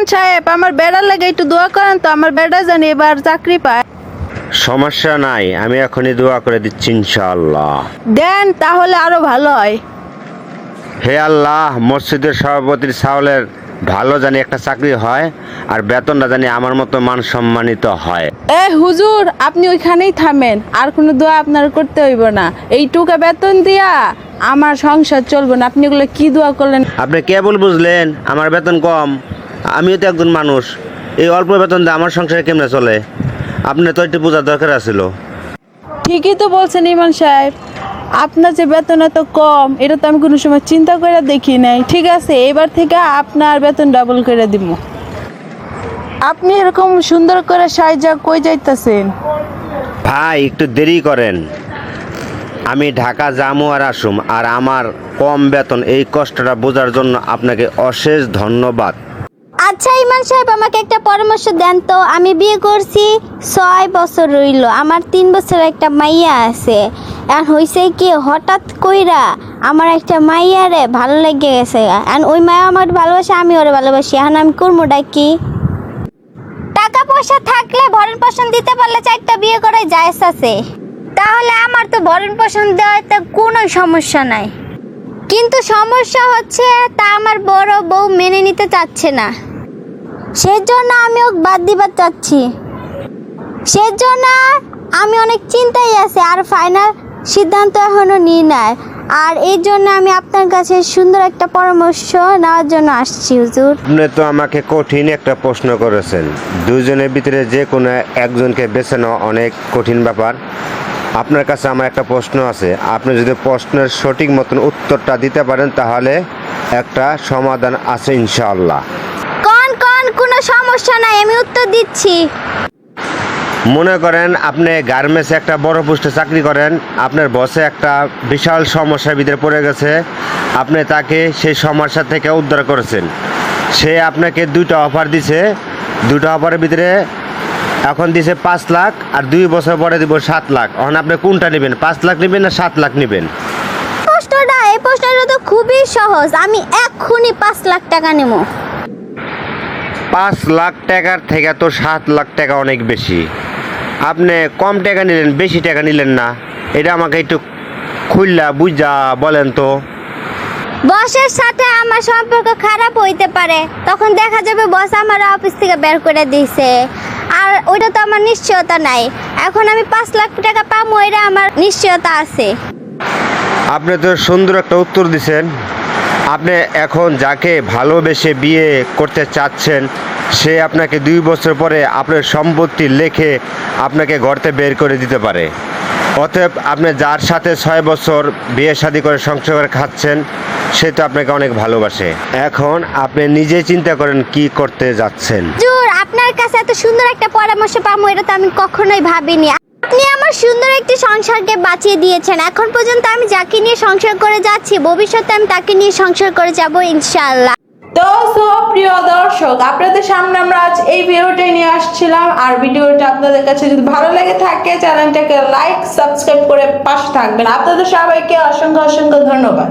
ইমান সাহেব আমার বেড়ার লাগে একটু দোয়া করেন তো আমার বেড়া জানি এবার চাকরি পায়। সমস্যা নাই আমি এখনই দোয়া করে দিচ্ছি ইনশাআল্লাহ। দেন তাহলে আরও ভালো হয়। হে আল্লাহ মসজিদের সভাপতির চাউলের ভালো জানি একটা চাকরি হয় আর বেতনটা জানি আমার মতো মান সম্মানিত হয়। এ হুজুর আপনি ওইখানেই থামেন আর কোনো দোয়া আপনার করতে হইব না। এইটুকা বেতন দিয়া আমার সংসার চলবে না। আপনি ওগুলো কি দোয়া করলেন? আপনি কেবল বুঝলেন আমার বেতন কম। আমিও তো একজন মানুষ। এই অল্প বেতন দিয়ে আমার সংসারে কেমনে চলে? আপনার তো একটু বোঝার দরকার আছিল। ঠিকই তো বলছেন ইমান সাহেব। আপনার যে বেতন এত কম এটা তো আমি কোনো সময় চিন্তা করে দেখি নাই। ঠিক আছে এবার থেকে আপনার বেতন ডাবল করে দিব। আপনি এরকম সুন্দর করে সাইজা কই যাইতেছেন? ভাই একটু দেরি করেন। আমি ঢাকা যামু আর আসুম আর আমার কম বেতন এই কষ্টটা বোঝার জন্য আপনাকে অশেষ ধন্যবাদ। আচ্ছা ইমান সাহেব, আমাকে একটা পরামর্শ দেন তো। আমি বিয়ে করছি, ছয় বছর রইল। আমার তিন বছর একটা মাইয়া আছে। আর হয়েছে কি, হঠাৎ কইরা আমার একটা মাইয়ারে ভালো লেগে গেছে। আর ওই মায়া আমার ভালোবাসে, আমি ওরে ভালোবাসি। এখন আমি করবোটা কি? টাকা পয়সা থাকলে ভরণ পোষণ দিতে পারলে চারটা বিয়ে করাই যায় আছে। তাহলে আমার তো ভরণ পোষণ দেওয়াতে কোনো সমস্যা নাই। কিন্তু সমস্যা হচ্ছে, তা আমার বড় বউ মেনে নিতে চাচ্ছে না। সেজন্য আমি ওকে বাদ দিবার চাচ্ছি। সেজন্য আমি অনেক চিন্তায় আছি আর ফাইনাল সিদ্ধান্ত এখনও নিই নাই। আর এই জন্য আমি আপনার কাছে সুন্দর একটা পরামর্শ নেওয়ার জন্য আসছি, হুজুর। আপনি তো আমাকে কঠিন একটা প্রশ্ন করেছেন। দুজনের ভিতরে যে কোনো একজনকে বেছে নেওয়া অনেক কঠিন ব্যাপার। আপনার কাছে আমার একটা প্রশ্ন আছে। আপনি যদি প্রশ্নের সঠিক মতন উত্তরটা দিতে পারেন, তাহলে একটা সমাধান আছে ইনশাআল্লাহ। সমস্যা নাই আমি উত্তর দিচ্ছি। মনে করেন আপনি গার্মেন্টসে একটা বড় পোস্টে চাকরি করেন আপনার বসে একটা বিশাল সমস্যার ভিতরে পড়ে গেছে আপনি তাকে সেই সমস্যা থেকে উদ্ধার করেছেন। সে আপনাকে দুটো অফার দিছে দুটো অফারের ভিতরে এখন দিছে পাঁচ লাখ আর দুই বছর পরে দিব সাত লাখ। এখন আপনি কোনটা নেবেন পাঁচ লাখ নেবেন না সাত লাখ নেবেন? প্রশ্নটা এই প্রশ্নটা তো খুবই সহজ আমি এক্ষুনি পাঁচ লাখ টাকা নেব। পাঁচ লাখ টাকার থেকে তো সাত লাখ টাকা অনেক বেশি। আপনি কম টাকা নিলেন বেশি টাকা নিলেন না। এটা আমাকে একটু খুললা বুঝা বলেন তো। বসের সাথে আমার সম্পর্ক খারাপ হইতে পারে। তখন দেখা যাবে বস আমার অফিস থেকে বের করে দিয়েছে। আর ওইটা তো আমার নিশ্চয়তা নাই। এখন আমি পাঁচ লাখ টাকা পাবো এটা আমার নিশ্চয়তা আছে। আপনি তো সুন্দর একটা উত্তর দিছেন। আপনি এখন যাকে ভালোবেসে বিয়ে করতে চাচ্ছেন, সে আপনাকে দুই বছর পরে আপনার সম্পত্তি লেখে আপনাকে ঘরতে বের করে দিতে পারে। অতএব আপনি যার সাথে ছয় বছর বিয়ে শাদী করে সংসার করে খাচ্ছেন, সে তো আপনাকে অনেক ভালোবাসে। এখন আপনি নিজে চিন্তা করেন কি করতে যাচ্ছেন। আপনার কাছে এত সুন্দর একটা পরামর্শ পাবো, এটা তো আমি কখনোই ভাবিনি। আপনি আমার সুন্দর একটি সংসারকে বাঁচিয়ে দিয়েছেন। এখন পর্যন্ত আমি যাকে নিয়ে সংসার করে যাচ্ছি, ভবিষ্যতে আমি তাকে নিয়ে সংসার করে যাব ইনশাআল্লাহ। তো সো প্রিয় দর্শক, আপনাদের সামনে আমরা আজ এই ভিডিওটাই নিয়ে আসছিলাম। আর ভিডিওটা আপনাদের কাছে যদি ভালো লেগে থাকে, চ্যানেলটাকে লাইক, সাবস্ক্রাইব করে পাশে থাকবেন। আপনাদের সবাইকে অসংখ্য অসংখ্য ধন্যবাদ।